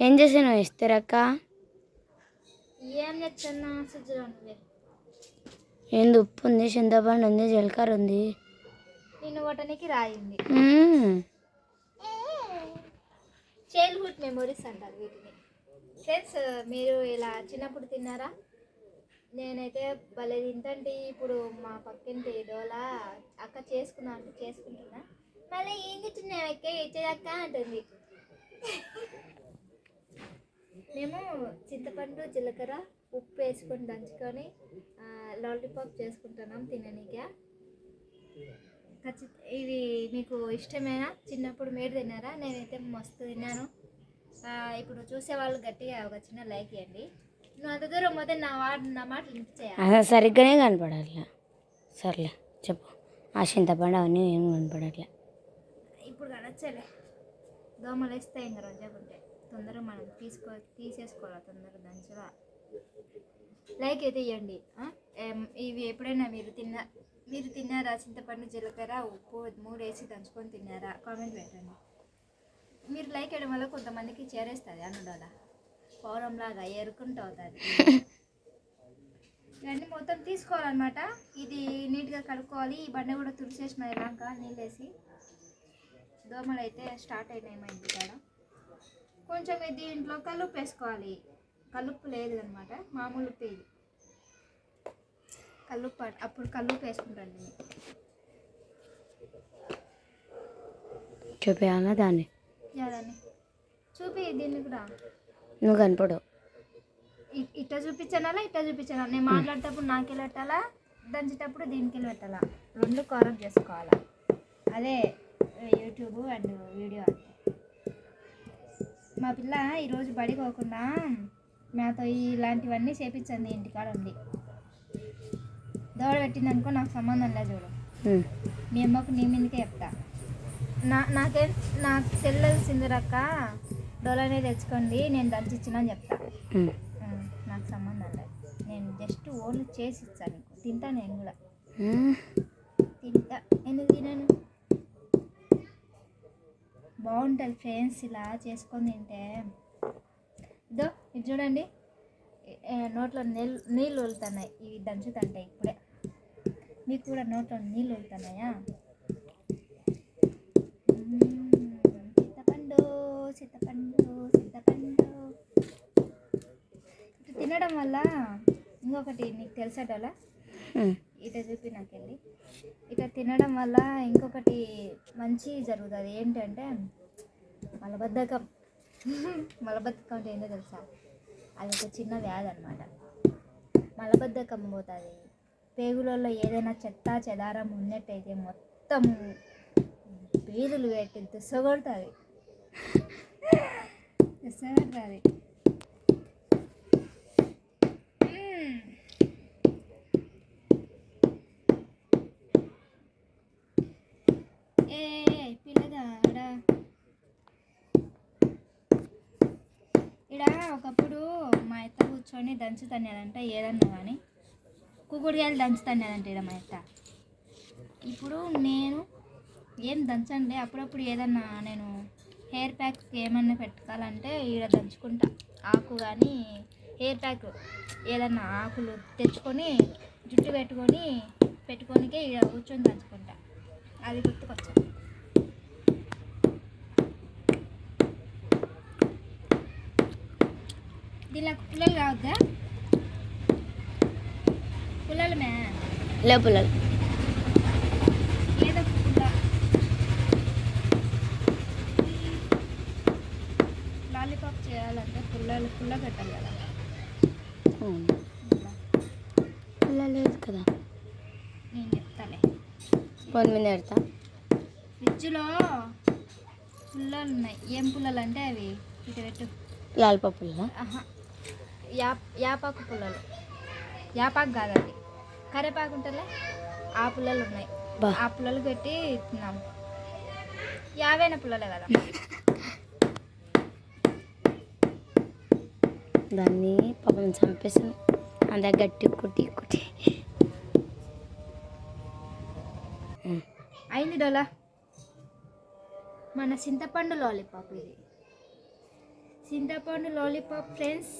ఏం చేసాను ఇస్తారక్క ఏం తెచ్చన్నా సుజ్జులో ఉంది. ఏంది ఉప్పు ఉంది చింతపండు ఉంది జీలకర్ర ఉంది. నిన్ను రాయింది. చైల్డ్హుడ్ మెమొరీస్ అంటారు వీటిని. ఫ్రెండ్స్ మీరు ఇలా చిన్నప్పుడు తిన్నారా? నేనైతే భలే తింటండి ఇప్పుడు మా పక్కింటి డోలా అక్క చేసుకున్నా అంటే చేసుకుంటున్నా. మళ్ళీ ఏం తింటున్నావు అక్క? ఇచ్చేదక్క అంటుంది. మేము చింతపండు జీలకర్ర ఉప్పు వేసుకొని దంచుకొని లాలీపాప్ చేసుకుంటున్నాం తిననీగా ఖచ్చిత ఇది మీకు ఇష్టమేనా? చిన్నప్పుడు మీరు తిన్నారా? నేనైతే మస్తు తిన్నాను. ఇప్పుడు చూసే వాళ్ళు గట్టిగా ఒక చిన్న లైక్ ఇవ్వండి. నువ్వు అంత దూరం పోతే నా వాడు నా మాటలు వినిపించాయా అసలు సరిగ్గానే కనపడట్లే. సర్లే చెప్పు. ఆ చింతపండు అవన్నీ ఏం కనపడట్లే. ఇప్పుడు కనొచ్చలే. దోమలు వేస్తాయి ఇంకా రోజాకుంటే తొందరగా మనం తీసుకో తీసేసుకోవాలి తొందరగా దంచగా లైక్ అయితే ఇవ్వండి ఇవి ఎప్పుడైనా మీరు తిన్న మీరు తిన్నారా? చింతపండు జీలకర్ర ఉప్పు మూడు వేసి దంచుకొని తిన్నారా? కామెంట్ పెట్టండి. మీరు లైక్ వేయడం వల్ల కొంతమందికి చేరేస్తుంది అనుడాల పౌరంలాగా ఎరుకుంటూ అవుతుంది ఇవన్నీ మొత్తం తీసుకోవాలన్నమాట. ఇది నీట్గా కడుక్కోవాలి. ఈ బండ కూడా తుడిచేసిన ఇలాగా నీళ్ళేసి దోమలు అయితే స్టార్ట్ అయినాయి మా ఇంటి కాడ. కొంచెం ఇది దీంట్లో కలుపు వేసుకోవాలి. కలుపు లేదు అనమాట మామూలు ఉప్పు ఇది కలుపు అప్పుడు కలుపు వేసుకుంటాను నేను. చూపించాలా దాన్ని? యాదని చూపి దీన్ని కూడా. నువ్వు కనపడవు ఇట్ట చూపించాలా ఇట్ట చూపించాలా నేను మాట్లాడేటప్పుడు నాకెళ్ళి పెట్టాలా? దంచేటప్పుడు దీనికి వెళ్ళి పెట్టాలా? రెండు కవరప్ చేసుకోవాలా? అదే యూట్యూబ్ అండ్ వీడియో మా పిల్ల ఈరోజు బడికి పోకుండా నాతో ఇలాంటివన్నీ చేపించండి ఇంటికాడ ఉండి. దోడ పెట్టిందనుకో నాకు సంబంధం లేదు చూడు. మీ అమ్మకు నీ మీదకే చెప్తా. నా నాకేం నాకు తెలిసింది రక్క డోలనే తెచ్చుకోండి నేను దంచిచ్చిన అని చెప్తా. నాకు సంబంధం లేదు. నేను జస్ట్ ఓన్లీ చేసి ఇస్తాను నీకు. తింటా నేను కూడా. తింటా. ఎందుకు తినను? బాగుంటుంది ఫ్రెండ్స్ ఇలా చేసుకొని తింటే. ఇదో ఇది చూడండి. నోట్లో నీళ్ళు నీళ్ళు వదులుతున్నాయి ఇవి దంచుతుంటాయి ఇప్పుడే. మీకు కూడా నోట్లో నీళ్ళు వదులుతున్నాయా చింతపండు చింతపండు చింతపండు. ఇప్పుడు తినడం వల్ల ఇంకొకటి నీకు తెలిసేటోలా? మ్మ్. ఇట చూపి నాకు ఇట తినడం వల్ల ఇంకొకటి మంచి జరుగుతుంది. ఏంటంటే మలబద్ధకం మలబద్ధకం అంటే ఏంటో తెలుసా? అది ఒక చిన్న వ్యాధి అనమాట మలబద్ధకం పోతుంది. పేగులలో ఏదైనా చెత్త చెదారం ఉన్నట్టయితే మొత్తం బీదులు పెట్టి దుస్సగొడుతుంది దుస్సగొడుతుంది ఏ పిల్లగా ఇక్కడ ఒకప్పుడు మా అత్త కూర్చొని దంచుతానేదంట ఏదన్నా కానీ కుకుడుగాయలు దంచుతానేదంట ఇక్కడ మా అత్త. ఇప్పుడు నేను ఏం దంచండి అప్పుడప్పుడు ఏదన్నా నేను హెయిర్ ప్యాక్ ఏమన్నా పెట్టుకోవాలంటే ఈడ దంచుకుంటా. ఆకు కానీ హెయిర్ ప్యాక్ ఏదన్నా ఆకులు తెచ్చుకొని జుట్టు పెట్టుకొని పెట్టుకోనికే ఈడ కూర్చొని దంచుకుంటా. అది గుర్తుకొచ్చింది దీనిలో పుల్లలు కావద్దా? పుల్లలు మే? లోపల ఏదో ఒక పుల్ల. లాలీపాప్ చేయాలంటే పుల్లలు పుల్ల పెట్టాలి కదా. ఇలా. పుల్ల లేదు కదా. నేను చెప్తాలే. పొన్ మీద పెడతా. ఫ్రిడ్జ్లో పుల్లలు ఉన్నాయి. ఏం పుల్లలు అంటే అవి? ఇటు పెట్టు. లాలిపప్పులా ఆహా. యాప్ యాపాకు పుల్లలు. యాపాకు కాదు అది కరేపాకు ఉంటుందిలే ఆ పుల్లలు ఉన్నాయి. ఆ పుల్లలు పెట్టి తిన్నాం. యావైన పుల్లలే కదా. దాన్ని పాపం చంపేసాను అంత గట్టి కుట్టి కుట్టి. అయింది డోలా. మన చింతపండు లాలీపాప్ ఇది. చింతపండు లాలీపాప్ ఫ్రెండ్స్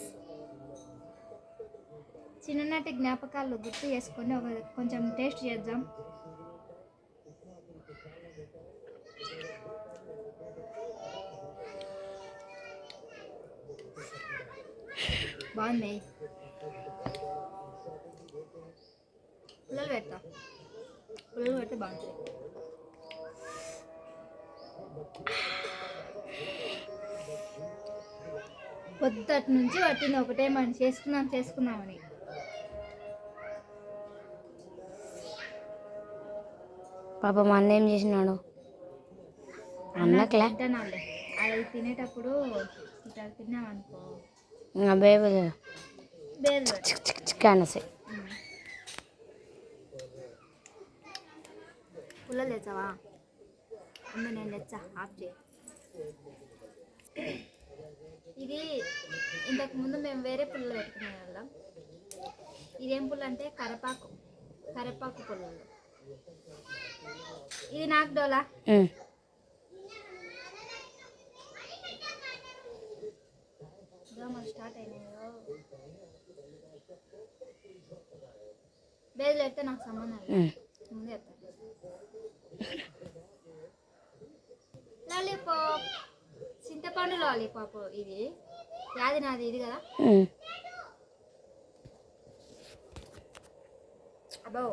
చిన్ననాటి జ్ఞాపకాలు గుర్తు చేసుకొని ఒక కొంచెం టేస్ట్ చేద్దాం. బాగుంది. పుల్లలు పెడతా. పుల్లలు పెడితే బాగుంటుంది పొద్దుటి నుంచి పట్టింది ఒకటే మనం చేసుకుందాం చేసుకుందామని పాప మంద ఏం చేసినాడు? అన్నట్లే అది తినేటప్పుడు ఇట్లా తిన్నామనుకో ఇంకా బేబీ చిక్ అనేసి. పుల్లలు తెచ్చావా? ఉండు నేను తెచ్చా. ఆఫ్ చేయి. ఇది ఇంతకు ముందు మేము వేరే పుల్లలు పెట్టుకునే వాళ్ళం. ఇదేం పుల్ల అంటే కరపాకు. కరపాకు పుల్లలు. ఇది నాకు డోలా? స్టార్ట్ అయినాయో. బేజులు అయితే నాకు సంబంధం. ముందే లాలీపాప్. చింతపండు లాలీపాప్ ఇది. యాది నాది ఇది కదా. అబ్బో.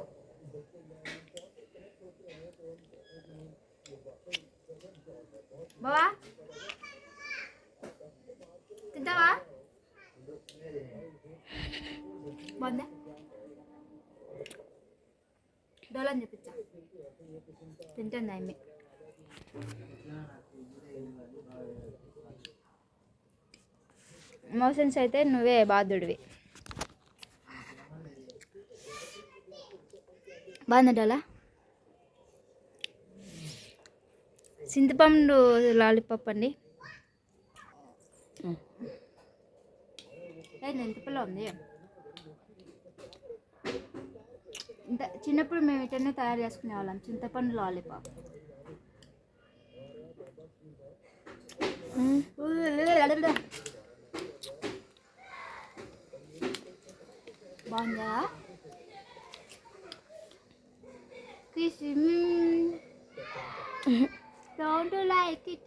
బావా? తింటావా? బాగుందా? డోలని చూపించా తింటుంది అమ్మి మోషన్స్ అయితే నువ్వే బాధుడివి బాగుందా డోలా చింతపండు లాలీపాప్ అండి ఉమ్. ఏంది ఎంత పిల్ల ఉంది ఇంత చిన్నప్పుడు మేము ఇటనే తయారు చేసుకునే వాళ్ళం చింతపండు లాలీపాప్. బాగుందా Please me don't like it.